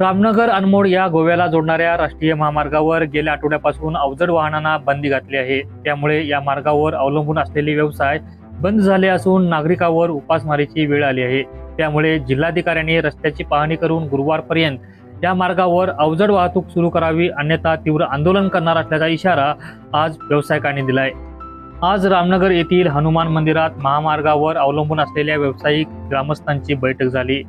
रामनगर अनमोड या गोव्याला जोडणाऱ्या राष्ट्रीय महामार्गावर गेल्या आठवड्यापासून अवजड वाहनांना बंदी घातली आहे. त्यामुळे या मार्गावर अवलंबून असलेले व्यवसाय बंद झाले असून नागरिकांवर उपासमारीची वेळ आली आहे. त्यामुळे जिल्हाधिकाऱ्यांनी रस्त्याची पाहणी करून गुरुवारपर्यंत या मार्गावर अवजड वाहतूक सुरू करावी अन्यथा तीव्र आंदोलन करणार असल्याचा इशारा आज व्यावसायिकांनी दिलाय. आज रामनगर येथील हनुमान मंदिरात महामार्गावर अवलंबून असलेल्या व्यावसायिक ग्रामस्थांची बैठक झाली.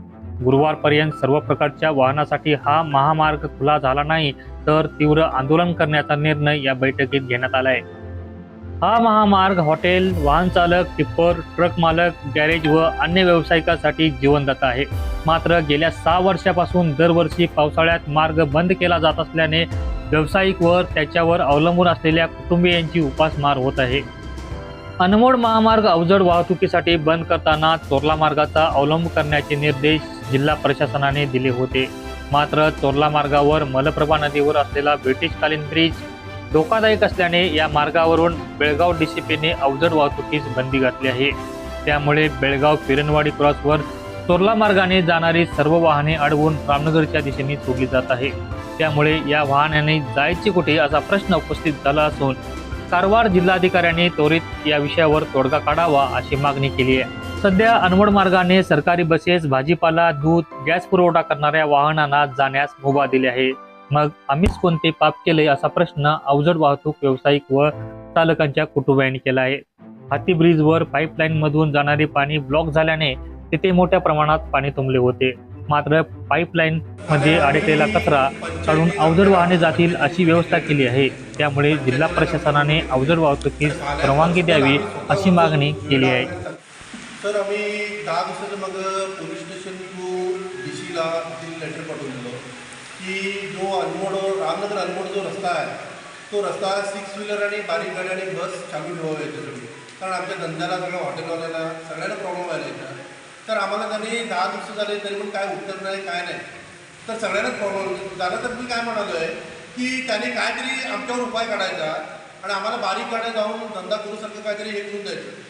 गुरुवारपर्यंत सर्व प्रकारच्या वाहनासाठी हा महामार्ग खुला झाला नाही तर तीव्र आंदोलन करण्याचा निर्णय या बैठकीत घेण्यात आलाय. हा महामार्ग हॉटेल वाहन चालक टिप्पर ट्रक मालक गॅरेज व अन्य व्यावसायिकासाठी जीवनदाता आहे. मात्र गेल्या सहा वर्षापासून दरवर्षी पावसाळ्यात मार्ग बंद केला जात असल्याने व्यावसायिक व त्याच्यावर अवलंबून असलेल्या कुटुंबियांची उपासमार होत आहे. अनमोड महामार्ग अवजड वाहतुकीसाठी बंद करताना चोरला मार्गाचा अवलंब करण्याचे निर्देश जिल्हा प्रशासनाने दिले होते. मात्र चोरला मार्गावर मलप्रभा नदीवर असलेला ब्रिटिशकालीन ब्रिज धोकादायक असल्याने या मार्गावरून बेळगाव डीसीपीने अवजड वाहतुकीस बंदी घातली आहे. त्यामुळे बेळगाव किरणवाडी क्रॉसवर चोरला मार्गाने जाणारी सर्व वाहने अडवून रामनगरच्या दिशेने सोडली जात आहे. त्यामुळे या वाहनाने जायचे कुठे असा प्रश्न उपस्थित झाला असून कारवार जिल्हाधिकाऱ्यांनी त्वरित या विषयावर तोडगा काढावा अशी मागणी केली आहे. सध्या अनवड मार्गाने सरकारी बसेस भाजीपाला दूध गॅस पुरवठा करणाऱ्या वाहनांना जाण्यास मुभा दिली आहे. मग आम्हीच कोणते पाप केले असा प्रश्न अवजड वाहतूक व्यावसायिक व चालकांच्या कुटुंबियांनी केला आहे. हाती ब्रिजवर पाईपलाईन मधून जाणारे पाणी ब्लॉक झाल्याने तिथे मोठ्या प्रमाणात पाणी तुंबले होते. मात्र पाईपलाईन मध्ये अडकलेला कचरा काढून अवजड वाहने जातील अशी व्यवस्था केली आहे. त्यामुळे जिल्हा प्रशासनाने अवजड वाहतुकीस परवानगी द्यावी अशी मागणी केली आहे. सर आम्ही दहा दिवसाच्या मग पोलीस स्टेशन टू डी सीला लेटर पाठवलेलो की जो अनमोड रामनगर अनमोड जो रस्ता आहे तो रस्ता सिक्स व्हीलर आणि बारीक गाडी आणि बस चालू ठेवावी याच्यासाठी. कारण आमच्या धंद्याला सगळ्या हॉटेलवाल्याला सगळ्यांना प्रॉब्लेम आले इथं दहा दिवस झाले तरी पण काय उत्तर नाही काय नाही. तर सगळ्यांनाच प्रॉब्लेम झालं तर मी काय म्हणालो आहे की त्याने काहीतरी आमच्यावर उपाय काढायचा आणि आम्हाला बारीक काढायला जाऊन धंदा करूसारखं काहीतरी हे करून द्यायचं.